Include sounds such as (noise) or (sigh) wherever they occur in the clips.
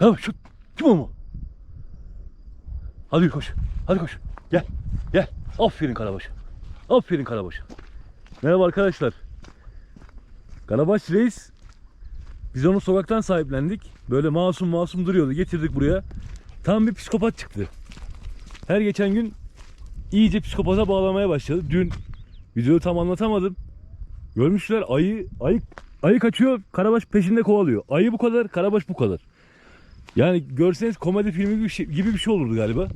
Ha şu kim o mu? Hadi koş. Hadi koş. Gel. Gel. Aferin Karabaş. Aferin Karabaş. Merhaba arkadaşlar. Karabaş Reis. Biz onu sokaktan sahiplendik. Böyle masum masum duruyordu. Getirdik buraya. Tam bir psikopat çıktı. Her geçen gün iyice psikopata bağlamaya başladı. Dün videoyu tam anlatamadım. Görmüşler ayı ayı ayı kaçıyor. Karabaş peşinde kovalıyor. Ayı bu kadar, Karabaş bu kadar. Yani görseniz komedi filmi gibi, şey- gibi bir şey olurdu galiba.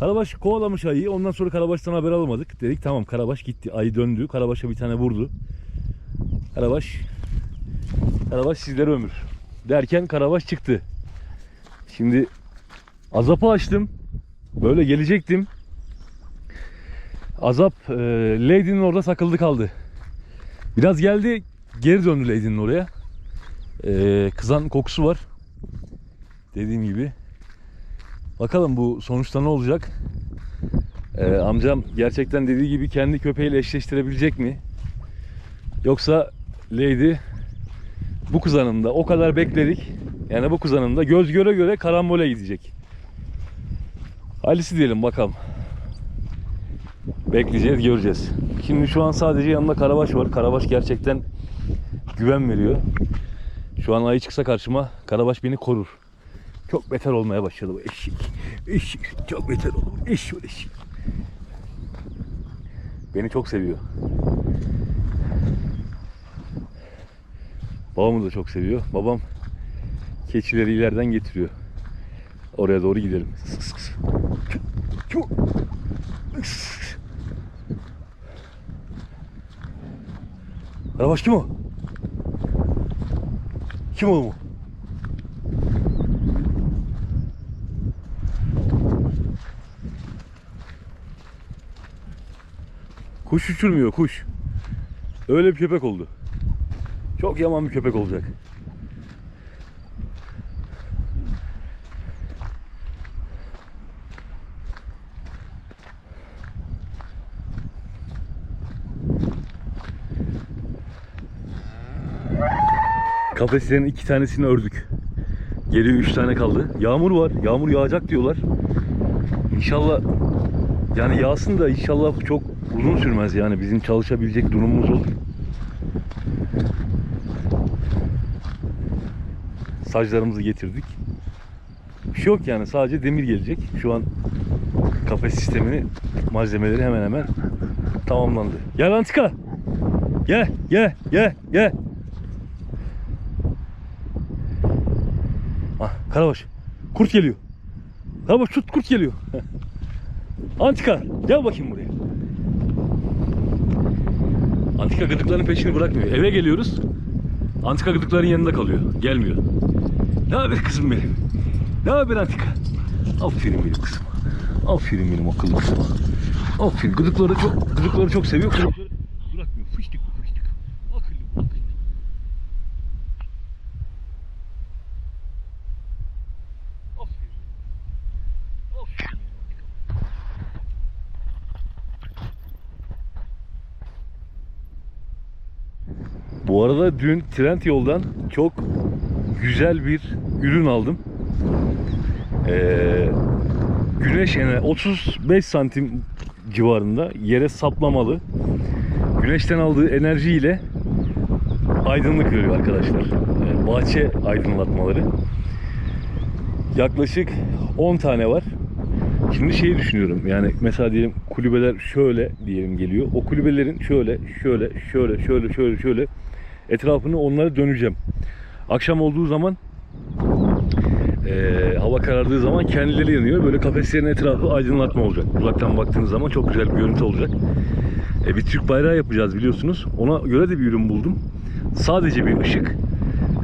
Karabaş kovalamış ayıyı. Ondan sonra Karabaş'tan haber alamadık. Dedik tamam Karabaş gitti. Ayı döndü. Karabaş'a bir tane vurdu. Karabaş Karabaş sizlere ömür. Derken Karabaş çıktı. Şimdi azapı açtım. Böyle gelecektim. Azap e, Lady'nin orada takıldı kaldı. Biraz geldi geri döndü Lady'nin oraya. E, kızan kokusu var. Dediğim gibi. Bakalım bu sonuçta ne olacak? E, amcam gerçekten dediği gibi kendi köpeğiyle eşleştirebilecek mi? Yoksa Lady bu kızanında o kadar bekledik. Yani bu kızanında göz göre göre karambole gidecek. Halisi diyelim bakalım. Bekleyeceğiz, göreceğiz. Şimdi şu an sadece yanında Karabaş var. Karabaş gerçekten güven veriyor. Şu an ayı çıksa karşıma Karabaş beni korur. Çok beter olmaya başladı bu eşek. Eşek çok beter oldu. Eşek eşek. Beni çok seviyor. Babamı da çok seviyor. Babam keçileri ileriden getiriyor. Oraya doğru gidelim. Karabaş kim o? Kim o mu? Kuş uçurmuyor kuş. Öyle bir köpek oldu. Çok yaman bir köpek olacak. Kafeslerin iki tanesini ördük. Geriye üç tane kaldı. Yağmur var. Yağmur yağacak diyorlar. İnşallah yani yağsın da inşallah çok uzun sürmez yani bizim çalışabilecek durumumuz olur. Saclarımızı getirdik. Bir şey yok yani sadece demir gelecek. Şu an kafes sistemini malzemeleri hemen hemen tamamlandı. Gel Antika. Gel gel gel gel. Ah Karabaş. Kurt geliyor. Karabaş tut kurt geliyor. (laughs) Antika gel bakayım buraya. Antika gıdıkların peşini bırakmıyor. Eve geliyoruz. Antika gıdıkların yanında kalıyor. Gelmiyor. Ne haber kızım benim? Ne haber Antika? Aferin benim kızım. Aferin benim akıllı kızıma. Aferin. Gıdıkları çok gıdıkları çok seviyor bırakmıyor. Fıştık fıştık. Akıllı bu akıllı. Aferin. Aferin. Bu arada dün Trend yoldan çok güzel bir ürün aldım. Ee, güneş enerji 35 santim civarında yere saplamalı. Güneşten aldığı enerjiyle aydınlık veriyor arkadaşlar. Ee, bahçe aydınlatmaları. Yaklaşık 10 tane var. Şimdi şeyi düşünüyorum yani mesela diyelim kulübeler şöyle diyelim geliyor. O kulübelerin şöyle şöyle şöyle şöyle şöyle şöyle etrafını onlara döneceğim. Akşam olduğu zaman eee, hava karardığı zaman kendileri yanıyor. Böyle kafeslerin etrafı aydınlatma olacak. Uzaktan baktığınız zaman çok güzel bir görüntü olacak. E, bir Türk bayrağı yapacağız biliyorsunuz. Ona göre de bir ürün buldum. Sadece bir ışık.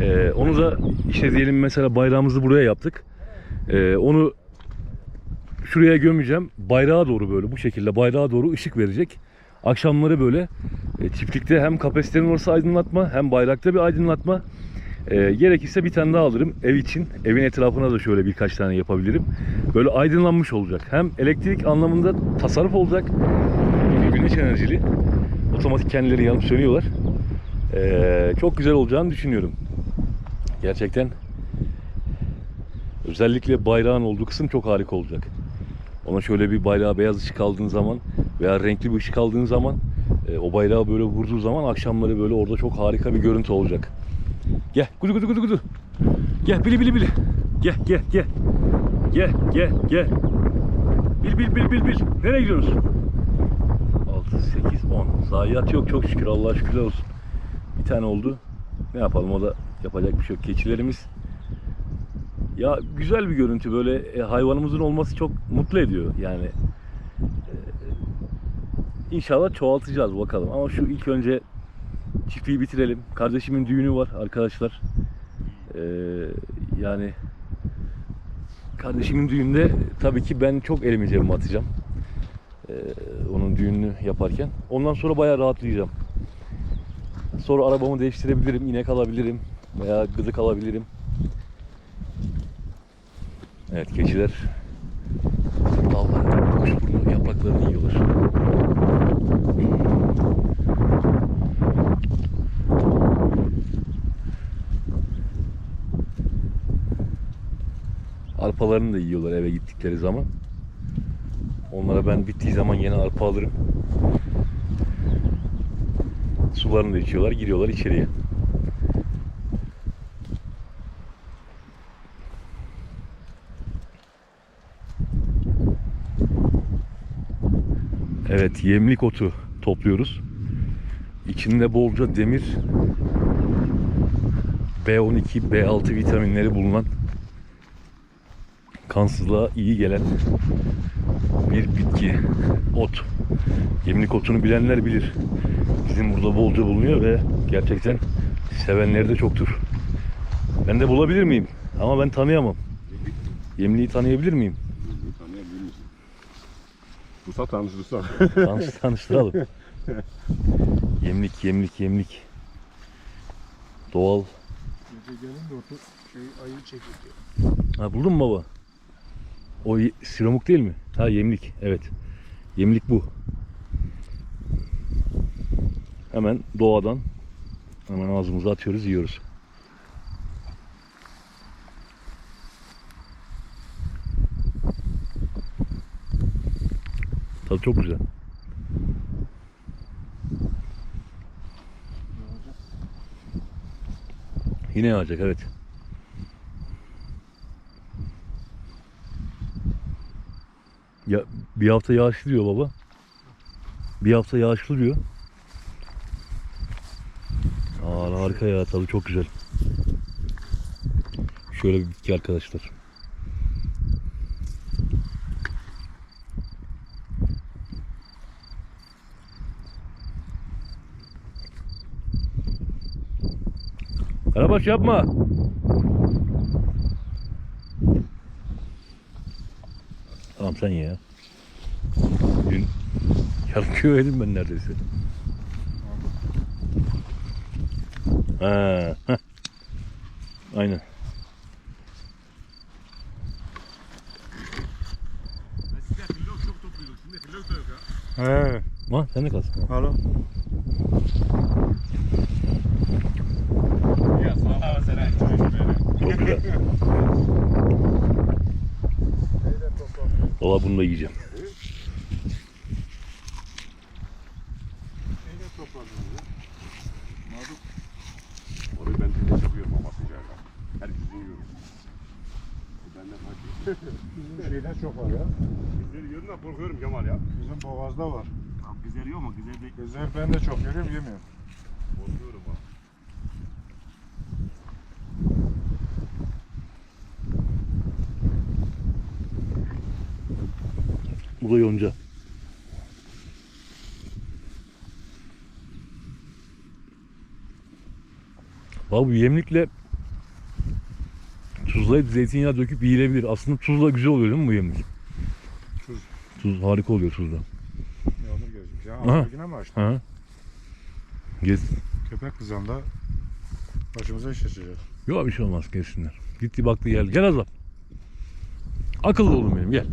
E, onu da işte diyelim mesela bayrağımızı buraya yaptık. E, onu şuraya gömeceğim. Bayrağa doğru böyle bu şekilde bayrağa doğru ışık verecek. Akşamları böyle e, çiftlikte hem kafeslerin orası aydınlatma hem bayrakta bir aydınlatma. E, gerekirse bir tane daha alırım ev için. Evin etrafına da şöyle birkaç tane yapabilirim. Böyle aydınlanmış olacak. Hem elektrik anlamında tasarruf olacak. Çünkü güneş enerjili. Otomatik kendileri yanıp sönüyorlar. E, çok güzel olacağını düşünüyorum. Gerçekten Özellikle bayrağın olduğu kısım çok harika olacak. Ona şöyle bir bayrağa beyaz ışık aldığın zaman veya renkli bir ışık aldığın zaman e, o bayrağı böyle vurduğu zaman akşamları böyle orada çok harika bir görüntü olacak. Gel gudu gudu gudu gudu. Gel bili bili bili. Gel gel gel. Gel gel gel. Bil bil bil bil bil. Nereye gidiyoruz? 6, 8, 10. Zayiat yok çok şükür Allah'a şükürler olsun. Bir tane oldu. Ne yapalım o da yapacak bir şey yok. Keçilerimiz ya güzel bir görüntü böyle e, hayvanımızın olması çok mutlu ediyor yani. E, İnşallah çoğaltacağız bakalım ama şu ilk önce çiftliği bitirelim. Kardeşimin düğünü var arkadaşlar. E, yani kardeşimin düğünde tabii ki ben çok elimi cebime atacağım. E, onun düğününü yaparken. Ondan sonra bayağı rahatlayacağım. Sonra arabamı değiştirebilirim, inek alabilirim veya gıdık alabilirim. Evet keçiler dalları, kuşburnu yapraklarını yiyorlar. Arpalarını da yiyorlar eve gittikleri zaman. Onlara ben bittiği zaman yine arpa alırım. Sularını da içiyorlar, giriyorlar içeriye. Evet, yemlik otu topluyoruz. İçinde bolca demir, B12, B6 vitaminleri bulunan kansızlığa iyi gelen bir bitki, ot. Yemlik otunu bilenler bilir. Bizim burada bolca bulunuyor ve gerçekten sevenleri de çoktur. Ben de bulabilir miyim? Ama ben tanıyamam. Yemliği tanıyabilir miyim? Musa tanıştırsa. Tanış, tanıştıralım. Yemlik, yemlik, yemlik. Doğal. Gece gelin de otur şey ayı çekiyor. Ha buldun mu baba? O ye- siramuk değil mi? Ha yemlik. Evet. Yemlik bu. Hemen doğadan hemen ağzımıza atıyoruz, yiyoruz. Tadı çok güzel. Yine yağacak evet. Ya bir hafta yağışlı diyor baba. Bir hafta yağışlı diyor. Aa harika ya tadı çok güzel. Şöyle bir bitki arkadaşlar. Karabaş yapma. Tamam sen ya. Dün yarım kilo yedim ben neredeyse. Ha, heh. Aynen. He. Ha, sen de kalsın. Alo. Çok güzel. Valla bunu da yiyeceğim. Orayı ben dinde çakıyorum ama sıcağına. Herkes yiyorum. Bu benden hacı. Bizim şeyden çok var ya. Güzel yiyorum da korkuyorum Kemal ya. Bizim boğazda var. Güzel yiyor ama güzel değil. Gezer ben de çok görüyorum yemiyorum. Korkuyorum ha. Da yonca. Bak bu yemlikle tuzlayıp zeytinyağı döküp yiyilebilir. Aslında tuzla güzel oluyor değil mi bu yemlik? Tuz. Tuz harika oluyor tuzla. Yağmur gelecek. Ya Aha. Afrika'na mı açtın? Ha? Gez. Köpek kızanda başımıza iş açacak. Yok bir şey olmaz gelsinler. Gitti baktı geldi. Gel Azap. Akıllı oğlum benim gel.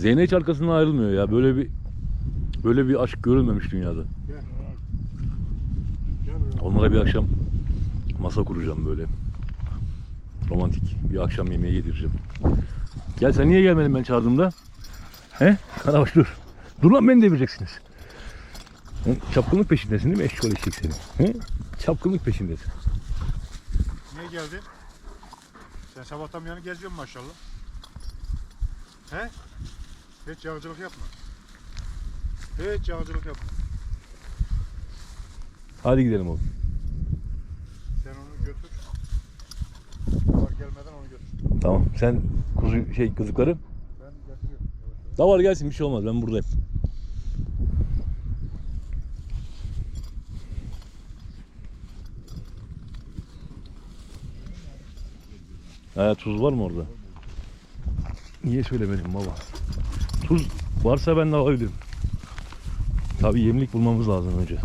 Zeynep hiç arkasından ayrılmıyor ya. Böyle bir böyle bir aşk görülmemiş dünyada. Onlara bir akşam masa kuracağım böyle. Romantik bir akşam yemeği yedireceğim. Gel sen niye gelmedin ben çağırdığımda? He? Karabaş dur. Dur lan beni devireceksiniz. Hı? Çapkınlık peşindesin değil mi? Eşşoğlu eşek seni. He? Çapkınlık peşindesin. Niye geldin? Sen sabahtan beri geziyorsun maşallah. He? Hiç yağcılık yapma. Hiç yağcılık yapma. Hadi gidelim oğlum. Sen onu götür. Var gelmeden onu götür. Tamam. Sen kuzu şey kızıkları. Ben getiriyorum. Davar gelsin bir şey olmaz. Ben buradayım. Ha, tuz var mı orada? Niye söylemedin baba? Tuz varsa ben de alabilirim. Tabii yemlik bulmamız lazım önce.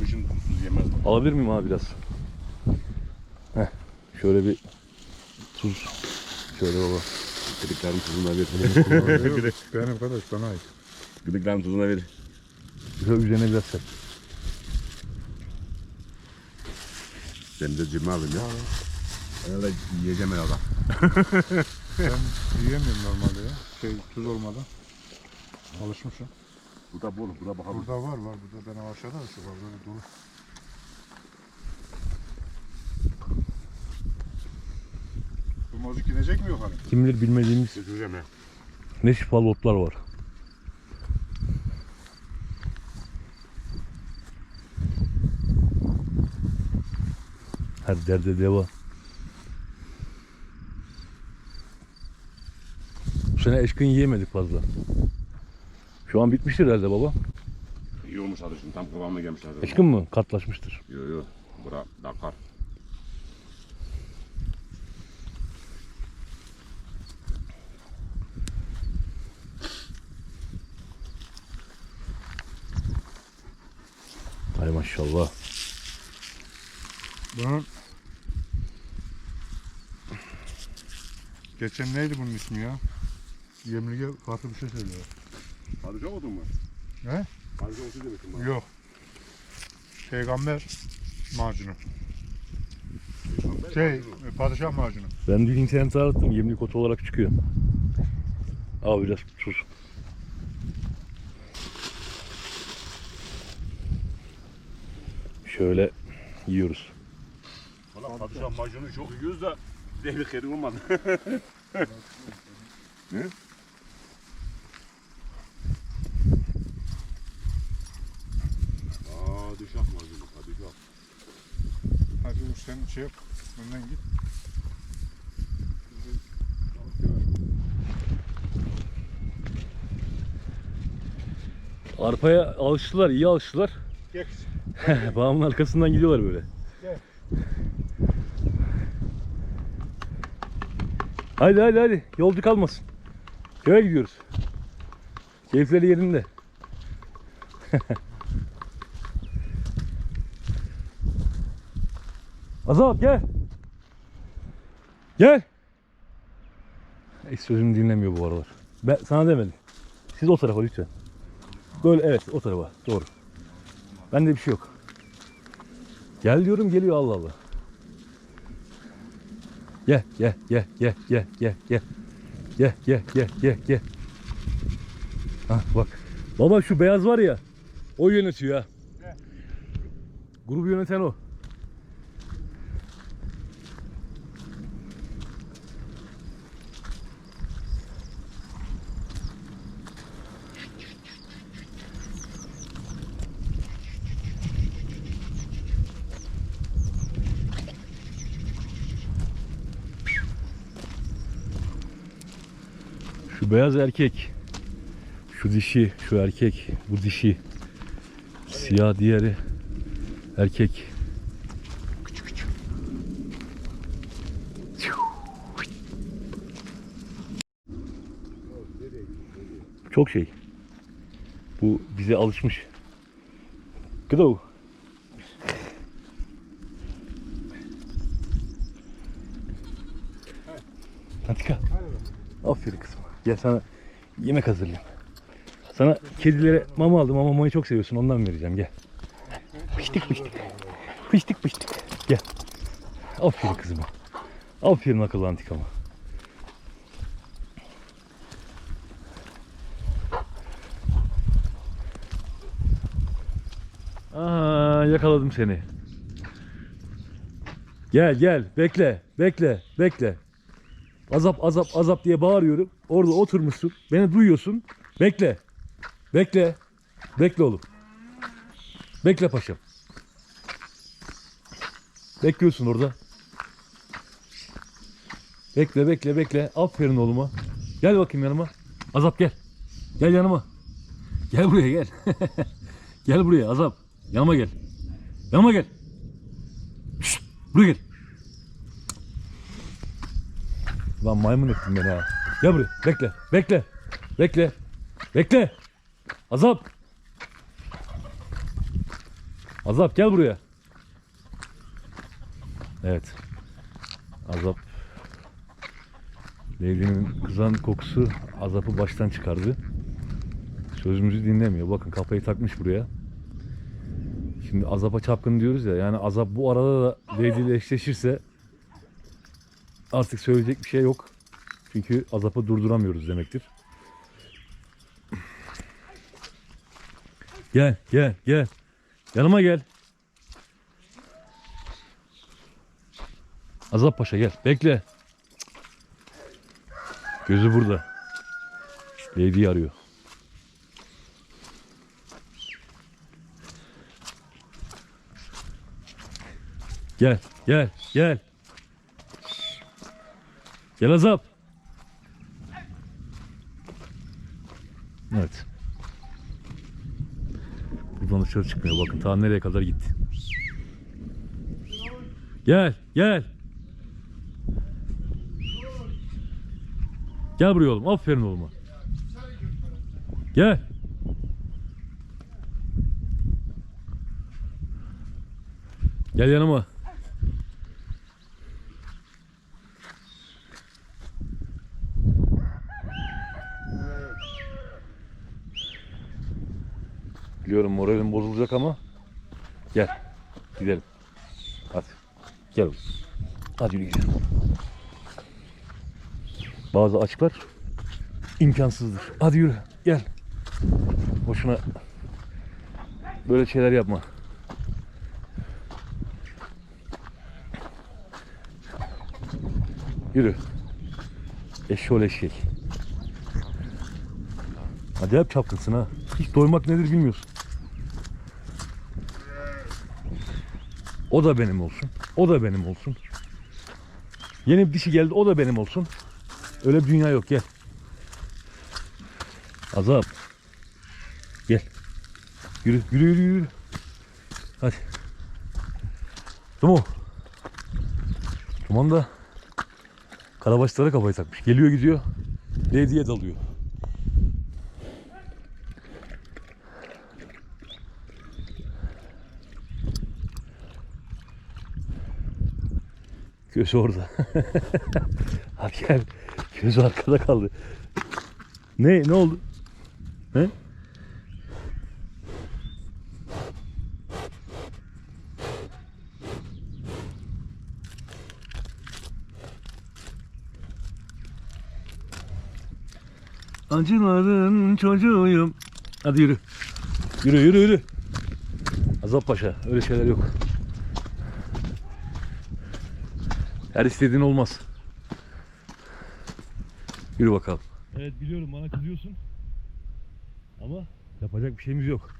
Tuzsuz yemez. Alabilir miyim abi biraz? Heh, şöyle bir tuz. Şöyle baba. Gıdıkların tuzuna ver. Benim kardeş bana ait. Gıdıkların tuzuna ver. Şöyle üzerine biraz sert. Ben de cimri alayım ya. Herhalde yiyeceğim herhalde. (laughs) Ben yiyemiyorum normalde ya. Şey tuz olmadan. Alışmışım. Bu da bol. Bu da bakalım. Burada var var. Burada benim aşağıda da şu var. Böyle dolu. Bu mozik inecek mi yok hani? Kim bilir bilmediğimiz Götüreceğim ya. ne şifalı otlar var. Her derde deva. Sene eşkın yiyemedik fazla. Şu an bitmiştir herhalde baba. İyi olmuş adı şimdi. Tam kıvamına gelmiş adı. Eşkın mı? Katlaşmıştır. Yo yo. Bura Dakar. Hay maşallah. Bunun Geçen neydi bunun ismi ya? Yemliğe farklı bir şey söylüyor. Padişah oldun mu? He? Olsun demiştim bana. Yok. Peygamber macunu. Şey, padişah macunu. Ben dün internete arattım. Yemlik otu olarak çıkıyor. Al biraz tuz. Şöyle yiyoruz. Valla padişah macunu çok yiyoruz da bize bir kere olmadı. ne? Padişah macunu padişah. Uğur sen şey yap. Önden git. Arpaya alıştılar, iyi alıştılar. Gel. (laughs) Bağımın arkasından gidiyorlar böyle. Gel. Hadi hadi hadi. Yolcu kalmasın. Köye gidiyoruz. Keyifleri yerinde. (laughs) Azat gel. Gel. Hiç sözümü dinlemiyor bu aralar. Ben sana demedim. Siz o tarafa lütfen. Böyle evet o tarafa doğru. Bende bir şey yok. Gel diyorum geliyor Allah Allah. Gel gel gel gel gel gel gel. Gel gel gel gel gel. Ha bak. Baba şu beyaz var ya. O yönetiyor ha. Grubu yöneten o. Şu beyaz erkek. Şu dişi, şu erkek, bu dişi. Siyah diğeri erkek. Çok şey. Bu bize alışmış. Gıdav. Hadi kal. Aferin kızım. Gel sana yemek hazırlayayım. Sana kedilere mama aldım ama mamayı çok seviyorsun ondan vereceğim gel. Pıştık pıştık. Pıştık pıştık. Gel. Aferin kızıma. Aferin akıllı antikama. Aa, yakaladım seni. Gel gel bekle bekle bekle. Azap azap azap diye bağırıyorum. Orada oturmuşsun. Beni duyuyorsun. Bekle. Bekle. Bekle oğlum. Bekle paşam. Bekliyorsun orada. Bekle bekle bekle. Aferin oğluma. Gel bakayım yanıma. Azap gel. Gel yanıma. Gel buraya gel. (laughs) gel buraya Azap. Yanıma gel. Yanıma gel. Şşt, buraya gel. Lan maymun ettin beni ha. Gel buraya. Bekle. Bekle. Bekle. Bekle. Azap. Azap gel buraya. Evet. Azap. Leyli'nin kızan kokusu Azap'ı baştan çıkardı. Sözümüzü dinlemiyor. Bakın kafayı takmış buraya. Şimdi Azap'a çapkın diyoruz ya. Yani Azap bu arada da Leyli ile eşleşirse artık söyleyecek bir şey yok. Çünkü Azap'ı durduramıyoruz demektir. Gel, gel, gel. Yanıma gel. Azap Paşa gel. Bekle. Gözü burada. Lady'yi arıyor. Gel, gel, gel. Gel Azap. Evet. Buradan dışarı çıkmıyor. Bakın ta nereye kadar gitti. Gel, gel. Gel buraya oğlum. Aferin oğluma. Gel. Gel yanıma. Biliyorum moralim bozulacak ama gel. Gidelim. Hadi. Gel. Hadi yürü gidelim. Bazı açıklar imkansızdır. Hadi yürü. Gel. Boşuna böyle şeyler yapma. Yürü. Eşşoğlu eşek. Acayip çapkınsın ha. Hiç doymak nedir bilmiyorsun. O da benim olsun. O da benim olsun. Yeni bir dişi geldi o da benim olsun. Öyle bir dünya yok gel. Azap. Gel. Yürü yürü yürü yürü. Hadi. Dumo. Duman da karabaşlara kafayı takmış. Geliyor gidiyor. Lady'ye dalıyor. Gözü orada. (laughs) Hadi gel. Gözü arkada kaldı. Ne ne oldu? He? Acıların çocuğuyum. Hadi yürü. Yürü yürü yürü. Azap Paşa öyle şeyler yok. Her istediğin olmaz. Yürü bakalım. Evet biliyorum bana kızıyorsun. Ama yapacak bir şeyimiz yok.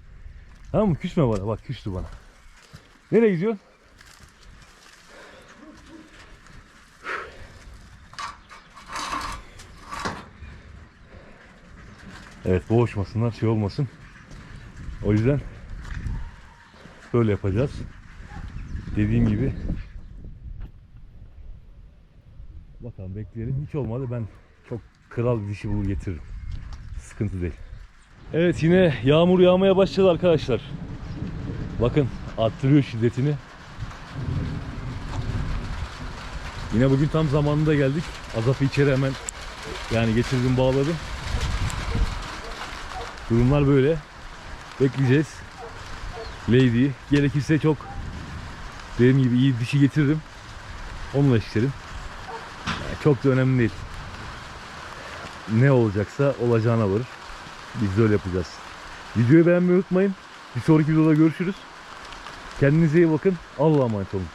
Tamam mı? Küsme bana. Bak küstü bana. Nereye gidiyorsun? Evet boğuşmasınlar şey olmasın. O yüzden böyle yapacağız. Dediğim gibi Bakalım bekleyelim. Hiç olmadı ben çok kral bir dişi bulur getiririm. Sıkıntı değil. Evet yine yağmur yağmaya başladı arkadaşlar. Bakın arttırıyor şiddetini. Yine bugün tam zamanında geldik. Azap'ı içeri hemen yani getirdim bağladım. Durumlar böyle. Bekleyeceğiz. Lady. Gerekirse çok dediğim gibi iyi dişi getiririm. Onunla işlerim. Çok da önemli değil. Ne olacaksa olacağına varır. Biz de öyle yapacağız. Videoyu beğenmeyi unutmayın. Bir sonraki videoda görüşürüz. Kendinize iyi bakın. Allah'a emanet olun.